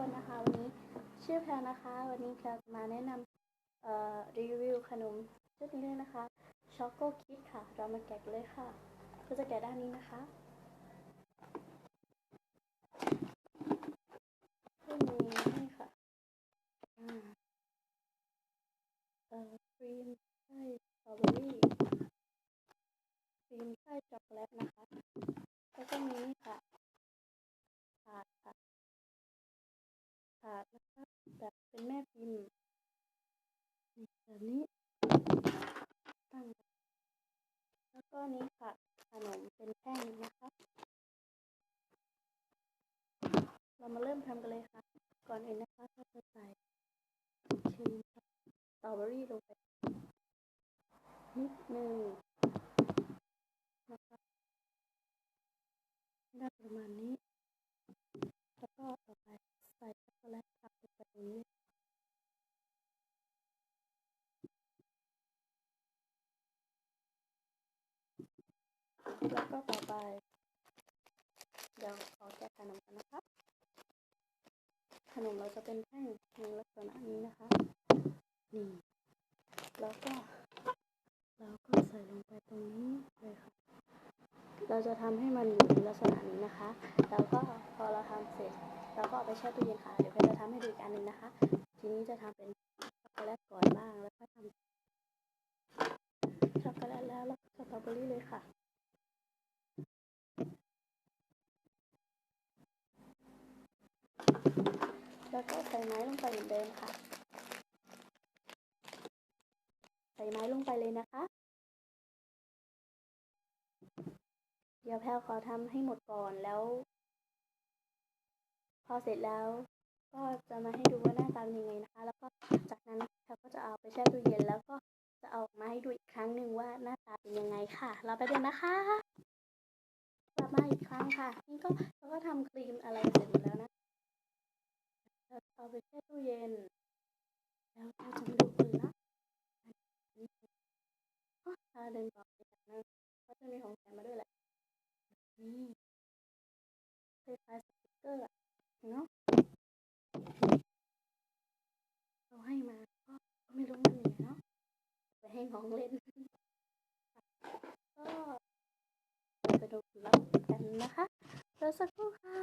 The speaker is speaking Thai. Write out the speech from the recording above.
คนนะคะ วันนี้ชื่อแพลนะคะ วันนี้แพลมาแนะนำเอ่อรีวิวขนมชุดนี้เลยนะคะช็อกโกคิดค่ะ เรามาแกะเลยค่ะก็จะแกะด้านนี้นะคะก็มีนี่ค่ะเอ่อครีมไส้สตรอเบอรี่ครีมไส้ช็อกโกแลตนะคะแล้วก็มีนี่ค่ะาดนะคะแบบเป็นแม่พิมพ์แบบนี้ตั้งแล้วก็นี้ค่ะขนมเป็นแท่งนะคะ เรามาเริ่มทำกันเลยค่ะ ก่อนอื่นนะคะเราจะใส่ครีมสตรอเบอรี่ลงไปนิดนึงนะคะให้ได้ประมาณนี้ แล้วก็ต่อไปใส่ช็อกโกแลตทับลงไปตรงนี้ แล้วก็ต่อไป เดี๋ยวขอแกะขนมกันนะคะขนมเราจะเป็นแท่งในลักษณะนี้นะคะ นี่ แล้วก็เราก็ใส่ลงไปตรงนี้เลยค่ะ เราจะทำให้มันอยู่ในลักษณะนี้นะคะ แล้วก็พอเราทำเสร็จ เราก็เอาไปแช่ตู้เย็นค่ะ เดี๋ยวเพนจะทำให้ดูอีกอันหนึ่งนะคะ ทีนี้จะทำเป็นช็อกโกแลตก่อนบ้างแล้วก็ทำช็อกโกแลตแล้วแล้วสตรอเบอรี่เลยค่ะแล้วก็ใส่ไม้ลงไปเหมือนเดิมค่ะ ใส่ไม้ลงไปเลยนะคะ เดี๋ยวแพลวขอทำให้หมดก่อนแล้ว พอเสร็จแล้วก็จะมาให้ดูว่าหน้าตาเป็นยังไงนะคะ แล้วก็จากนั้นแพลวก็จะเอาไปแช่ตู้เย็นแล้วก็จะเอาอกมาให้ดูอีกครั้งหนึ่งว่าหน้าตาเป็นยังไงค่ะรอไปเดี๋ยวนะคะกลับมาอีกครั้งค่ะ นี่ก็เราก็ทำครีมอะไรเสร็จหมดแล้วนะเราเอาไปแช่ตู้เย็น แล้วเราจะมาดูผลลัพธ์อันนี้อ๋อถ้าเดินต่อไปจากนั้นก็จะมีของแถมมาด้วยแหละนี่คล้ายๆสติ๊กเกอร์อะ เนาะเราให้มาก็ไม่รู้มันยังไงเนาะไปให้น้องเล่น ก็ไปดูแลกันนะคะแล้วสักครู่ค่ะ